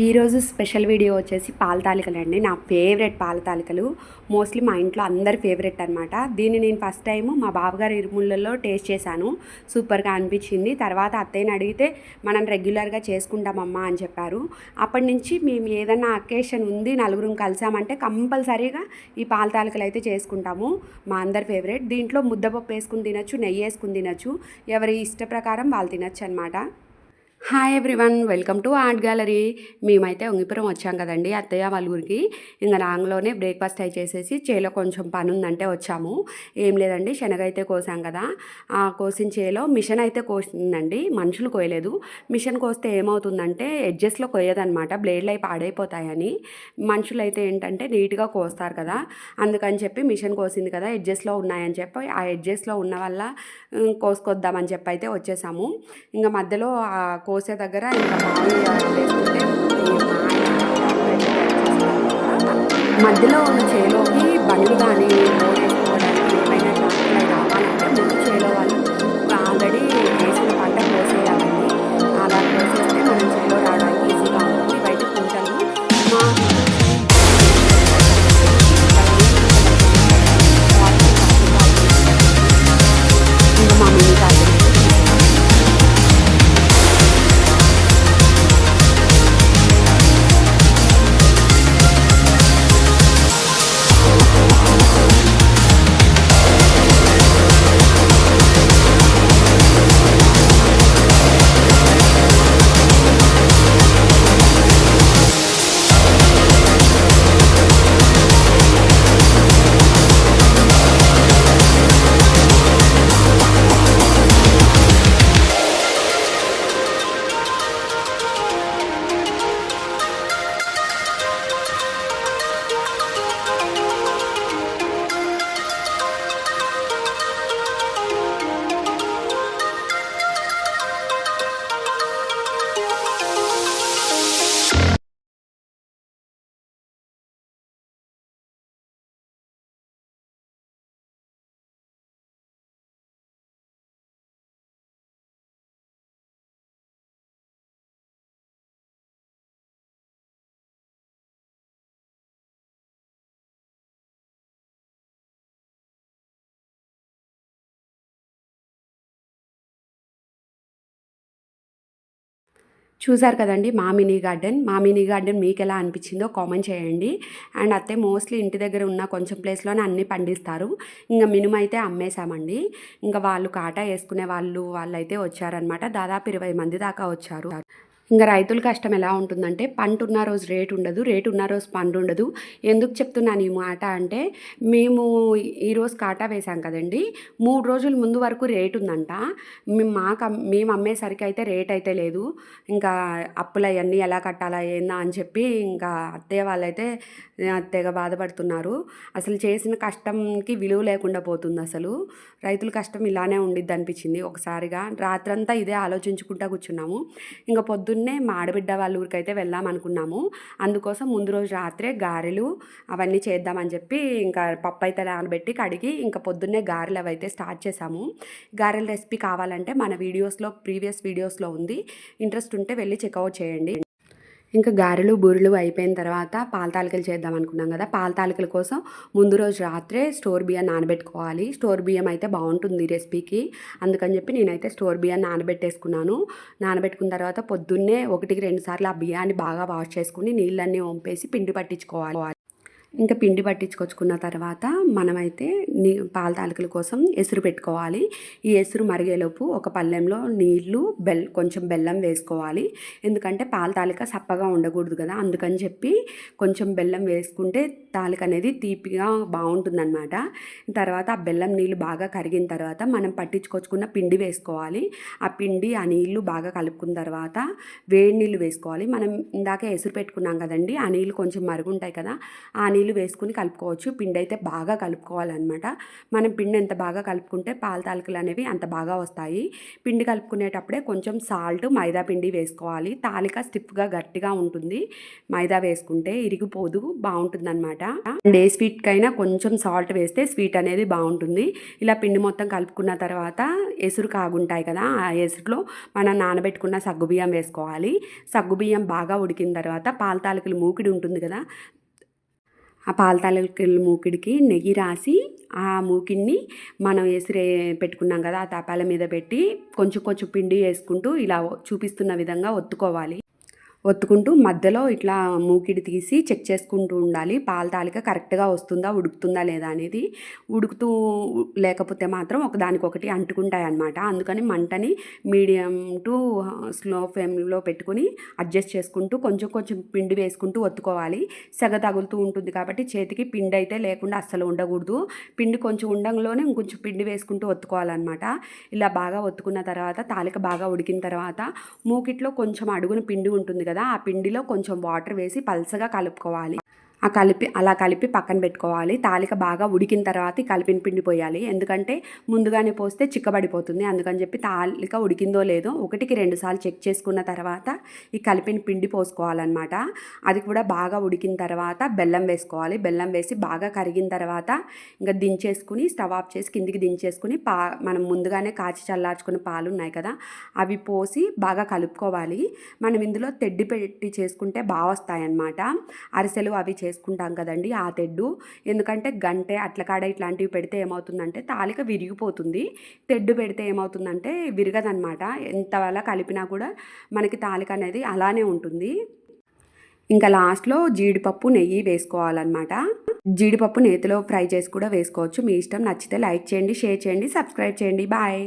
ఈరోజు special video వచ్చేసి పాల తాలికలు అండి. నా ఫేవరెట్ పాల తాలికలు మోస్ట్లీ మా ఇంట్లో అందరి ఫేవరెట్ అనమాట దీన్ని నేను ఫస్ట్ టైం మా బావగారి ఇరుముళ్ళల్లో టేస్ట్ చేశాను. సూపర్గా అనిపించింది. తర్వాత అత్తయ్యని అడిగితే మనం రెగ్యులర్గా చేసుకుంటామమ్మా అని చెప్పారు. అప్పటి నుంచి మేము ఏదన్నా అకేషన్ ఉంది నలుగురం కలిసామంటే కంపల్సరీగా ఈ పాల తాలికలు అయితే చేసుకుంటాము. మా అందరి ఫేవరెట్. దీంట్లో ముద్దపప్పు వేసుకుని తినచ్చు నెయ్యి వేసుకుని తినచ్చు. ఎవరి ఇష్ట ప్రకారం వాళ్ళు తినచ్చు అనమాట hi everyone welcome to art gallery మేమైతే ఉంగిపురం వచ్చాం కదండి అత్తయ్య వాళ్ళ ఊరికి. ఇంకా నాంగలోనే బ్రేక్ఫాస్ట్ అయి చేసేసి చేలో కొంచెం పని ఉందంటే వచ్చాము. ఏం లేదండి శనగ అయితే కోసాం కదా. ఆ కోసిన చేలో మిషన్ అయితే కోసిందండి మనుషులు కోయలేదు మిషన్ కోస్తే ఏమవుతుందంటే ఎడ్జెస్లో కోయదనమాట బ్లేడ్లు అయి పాడైపోతాయని. మనుషులు అయితే ఏంటంటే నీట్గా కోస్తారు కదా. అందుకని చెప్పి మిషన్ కోసింది కదా ఎడ్జెస్లో ఉన్నాయని చెప్పి ఆ ఎడ్జెస్లో ఉన్న వల్ల కోసుకొద్దామని చెప్పి అయితే వచ్చేసాము. ఇంకా మధ్యలో ఆ కోసే దగ్గర ఇంకా మధ్యలో ఉన్న చేలోకి బండి కానీ చూసారు కదండి మా మినీ గార్డెన్. మా మినీ గార్డెన్ మీకు ఎలా అనిపించిందో కామెంట్ చేయండి. అండ్ అత్తే మోస్ట్లీ ఇంటి దగ్గర ఉన్న కొంచెం ప్లేస్లోనే అన్నీ పండిస్తారు. ఇంకా మినిమం అయితే అమ్మేశామండి. ఇంకా వాళ్ళు కాటా వేసుకునే వాళ్ళు వాళ్ళైతే వచ్చారనమాట దాదాపు ఇరవై మంది దాకా వచ్చారు. ఇంకా రైతుల కష్టం ఎలా ఉంటుందంటే పంట ఉన్న రోజు రేటు ఉండదు రేటు ఉన్న రోజు పంట ఉండదు. ఎందుకు చెప్తున్నాను ఈ మాట అంటే మేము ఈరోజు కాటా వేసాం కదండి మూడు రోజుల ముందు వరకు రేటు ఉందంట. మాకు మేము అమ్మేసరికి అయితే రేట్ అయితే లేదు. ఇంకా అప్పులు అవన్నీ ఎలా కట్టాలా ఏందా అని చెప్పి ఇంకా అత్తయ్య వాళ్ళైతే ఆ, తెగ బాధపడుతున్నారు. అసలు చేసిన కష్టంకి విలువ లేకుండా పోతుంది అసలు. రైతుల కష్టం ఇలానే ఉండిద్ది అనిపించింది ఒకసారిగా. రాత్రంతా ఇదే ఆలోచించుకుంటా కూర్చున్నాము. ఇంకా పొద్దున్న పొద్దున్నే మాడబిడ్డ వాళ్ళ ఊరికైతే వెళ్దాం అనుకున్నాము. అందుకోసం ముందు రోజు రాత్రే గారెలు అవన్నీ చేద్దామని చెప్పి ఇంకా పప్పు అయితే నానబెట్టి కడిగి ఇంకా పొద్దున్నే గారెలు అవి అయితే స్టార్ట్ చేశాము గారెల రెసిపీ కావాలంటే మన వీడియోస్లో ప్రీవియస్ వీడియోస్లో ఉంది. ఇంట్రెస్ట్ ఉంటే వెళ్ళి చెక్అవుట్ చేయండి. ఇంకా గారెలు బూరెలు అయిపోయిన తర్వాత పాల తాలికలు చేద్దాం అనుకున్నాం కదా. పాల తాలికల కోసం ముందు రోజు రాత్రే స్టోర్ బియ్యం నానబెట్టుకోవాలి. స్టోర్ బియ్యం అయితే బాగుంటుంది రెసిపీకి. అందుకని చెప్పి నేనైతే స్టోర్ బియ్యం నానబెట్టేసుకున్నాను. నానబెట్టుకున్న తర్వాత పొద్దున్నే ఒకటికి రెండు సార్లు ఆ బియ్యాన్ని బాగా వాష్ చేసుకుని నీళ్ళన్నీ వంపేసి పిండి పట్టించుకోవాలి. ఇంకా పిండి పట్టించుకొచ్చుకున్న తర్వాత మనమైతే నీ పాల తాలికల కోసం ఎసురు పెట్టుకోవాలి. ఈ ఎసురు మరిగేలోపు ఒక పళ్ళెంలో నీళ్ళు బెల్ కొంచెం బెల్లం వేసుకోవాలి. ఎందుకంటే పాల తాలిక సప్పగా ఉండకూడదు కదా. అందుకని చెప్పి కొంచెం బెల్లం వేసుకుంటే తాలిక అనేది తీపిగా బాగుంటుందన్నమాట. తర్వాత ఆ బెల్లం నీళ్ళు బాగా కరిగిన తర్వాత మనం పట్టించుకొచ్చుకున్న పిండి వేసుకోవాలి. ఆ పిండి ఆ నీళ్ళు బాగా కలుపుకున్న తర్వాత వేడి నీళ్ళు వేసుకోవాలి. మనం ఇందాక ఎసురు పెట్టుకున్నాం కదండి ఆ నీళ్ళు కొంచెం మరుగుంటాయి కదా ఆ నీళ్ళు నీళ్ళు వేసుకుని కలుపుకోవచ్చు. పిండి అయితే బాగా కలుపుకోవాలన్నమాట. మనం పిండి ఎంత బాగా కలుపుకుంటే పాల తాలికలు అనేవి అంత బాగా వస్తాయి. పిండి కలుపుకునేటప్పుడే కొంచెం సాల్ట్ మైదా పిండి వేసుకోవాలి. తాలిక స్టిఫ్గా గట్టిగా ఉంటుంది. మైదా వేసుకుంటే ఇరిగిపోదు బాగుంటుందన్నమాట. అండ్ ఏ స్వీట్కైనా కొంచెం సాల్ట్ వేస్తే స్వీట్ అనేది బాగుంటుంది. ఇలా పిండి మొత్తం కలుపుకున్న తర్వాత ఎసురు కాగుంటాయి కదా ఆ ఎసురులో మనం నానబెట్టుకున్న సగ్గుబియ్యం వేసుకోవాలి. సగ్గుబియ్యం బాగా ఉడికిన తర్వాత పాల తాలికలు మూకిడి ఉంటుంది కదా ఆ పాల తాలికల మూకిడికి నెయ్యి రాసి ఆ మూకిడిని మనం ఎసిరే పెట్టుకున్నాం కదా ఆ తపాల మీద పెట్టి కొంచెం కొంచెం పిండి వేసుకుంటూ ఇలా చూపిస్తున్న విధంగా ఒత్తుకోవాలి. ఒత్తుకుంటూ మధ్యలో ఇట్లా మూకిడి తీసి చెక్ చేసుకుంటూ ఉండాలి. పాల తాలిక కరెక్ట్గా వస్తుందా ఉడుకుతుందా లేదా అనేది ఉడుకుతూ లేకపోతే మాత్రం ఒకదానికొకటి అంటుకుంటాయి అన్నమాట అందుకని మంటని మీడియం టు స్లో ఫ్లేమ్లో పెట్టుకుని అడ్జస్ట్ చేసుకుంటూ కొంచెం కొంచెం పిండి వేసుకుంటూ ఒత్తుకోవాలి. సెగ తగులుతూ ఉంటుంది కాబట్టి చేతికి పిండి అయితే లేకుండా అస్సలు ఉండకూడదు. పిండి కొంచెం ఉండంలోనే ఇంకొంచెం పిండి వేసుకుంటూ ఒత్తుకోవాలన్నమాట. ఇలా బాగా ఒత్తుకున్న తర్వాత తాలిక బాగా ఉడికిన తర్వాత మూకిట్లో కొంచెం అడుగున పిండి ఉంటుంది కదా ఆ పిండిలో కొంచెం వాటర్ వేసి పల్సగా కలుపుకోవాలి. ఆ కలిపి అలా కలిపి పక్కన పెట్టుకోవాలి. తాలిక బాగా ఉడికిన తర్వాత కలిపిన పిండి పోయాలి. ఎందుకంటే ముందుగానే పోస్తే చిక్కబడిపోతుంది. అందుకని చెప్పి తాలిక ఉడికిందో లేదో ఒకటికి రెండు సార్లు చెక్ చేసుకున్న తర్వాత ఈ కలిపిన పిండి పోసుకోవాలన్నమాట. అది కూడా బాగా ఉడికిన తర్వాత బెల్లం వేసుకోవాలి. బెల్లం వేసి బాగా కరిగిన తర్వాత ఇంకా దించేసుకుని స్టవ్ ఆఫ్ చేసి కిందికి దించేసుకుని పా మనం ముందుగానే కాచి చల్లార్చుకున్న పాలు ఉన్నాయి కదా అవి పోసి బాగా కలుపుకోవాలి. మనం ఇందులో తెడ్డి పెట్టి చేసుకుంటే బాగా వస్తాయన్నమాట. అరిసెలు అవి చేసుకుంటాం కదండి ఆ తెడ్డు. ఎందుకంటే గంటె అట్లకాడ ఇట్లాంటివి పెడితే ఏమవుతుందంటే తాలిక విరిగిపోతుంది. తెడ్డు పెడితే ఏమవుతుందంటే విరగదనమాట ఎంతవల్ల కలిపినా కూడా మనకి తాలిక అనేది అలానే ఉంటుంది. ఇంకా లాస్ట్లో జీడిపప్పు నెయ్యి వేసుకోవాలన్నమాట. జీడిపప్పు నేతిలో ఫ్రై చేసి కూడా వేసుకోవచ్చు. మీ ఇష్టం నచ్చితే లైక్ చేయండి షేర్ చేయండి సబ్స్క్రైబ్ చేయండి. బాయ్.